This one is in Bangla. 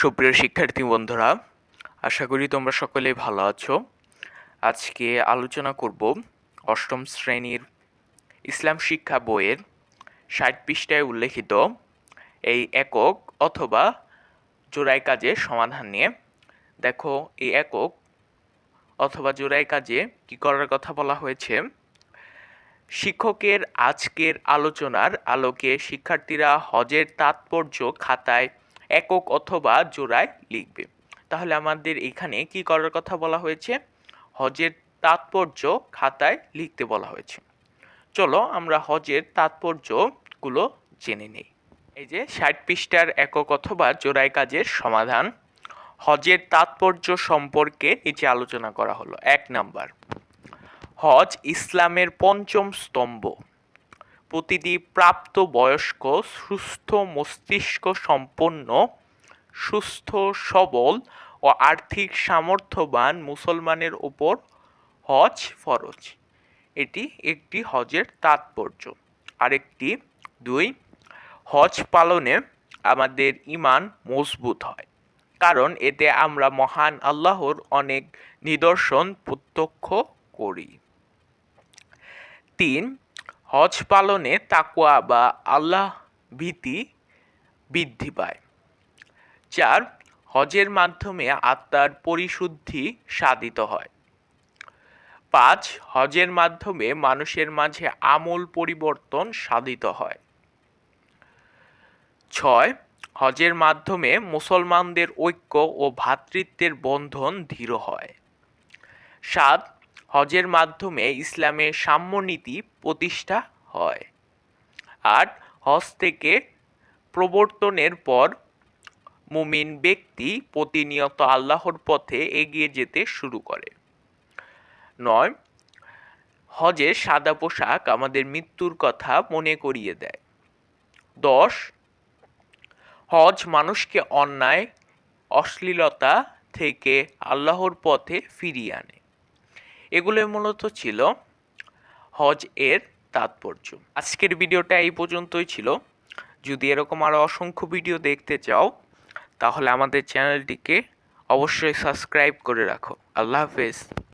সুপ্রিয় শিক্ষার্থী বন্ধুরা, আশা করি তোমরা সকলেই ভালো আছো। আজকে আলোচনা করব অষ্টম শ্রেণির ইসলাম শিক্ষা বইয়ের ষাট পৃষ্ঠায় উল্লেখিত এই একক অথবা জোড়াই কাজের সমাধান নিয়ে। দেখো, এই একক অথবা জোড়াই কাজে কি করার কথা বলা হয়েছে? শিক্ষকের আজকের আলোচনার আলোকে শিক্ষার্থীরা হজের তাৎপর্য খাতায় একক অথবা জোড়ায় লিখবে। তাহলে আমাদের এখানে কি করার কথা বলা হয়েছে? হজের তাৎপর্য খাতায় লিখতে বলা হয়েছে। চলো আমরা হজের তাৎপর্যগুলো জেনে নেই। এই যে ষাট পৃষ্ঠার একক অথবা জোড়াই কাজের সমাধান। হজের তাৎপর্য সম্পর্কে নিচে আলোচনা করা হলো। এক নাম্বার। হজ ইসলামের পঞ্চম স্তম্ভ। প্রতিটি প্রাপ্ত বয়স্ক সুস্থ মস্তিষ্ক সম্পন্ন, সুস্থ, সবল ও আর্থিক সামর্থ্যবান মুসলমানের ওপর হজ ফরজ। এটি একটি হজের তাৎপর্য। আরেকটি, দুই, হজ পালনে আমাদের ইমান মজবুত হয়। কারণ এতে আমরা মহান আল্লাহর অনেক নিদর্শন প্রত্যক্ষ করি। তিন হজ পালনে তাকুয়া বা আল্লাহ ভীতি বৃদ্ধি পায়। চার, হজের মাধ্যমে আত্মার পরিশুদ্ধি সাধিত হয়। পাঁচ, হজের মাধ্যমে মানুষের মাঝে আমূল পরিবর্তন সাধিত হয়। ছয়, হজের মাধ্যমে মুসলমানদের ঐক্য ও ভ্রাতৃত্বের বন্ধন দৃঢ় হয়। সাত হজের মাধ্যমে ইসলামে সাম্যনীতি প্রতিষ্ঠা হয়। আর হজ থেকে প্রবর্তনের পর মুমিন ব্যক্তি প্রতিনিয়ত আল্লাহর পথে এগিয়ে যেতে শুরু করে। নয়, হজের সাদা পোশাক আমাদের মৃত্যুর কথা মনে করিয়ে দেয়। দশ, হজ মানুষকে অন্যায়, অশ্লীলতা থেকে আল্লাহর পথে ফিরিয়ে আনে। এগুলো মূলত ছিল হজ এর তাৎপর্য। আজকের ভিডিওটা এই পর্যন্তই ছিল। যদি এরকম আরও অসংখ্য ভিডিও দেখতে চাও, তাহলে আমাদের চ্যানেলটিকে অবশ্যই সাবস্ক্রাইব করে রাখো। আল্লাহ হাফেজ।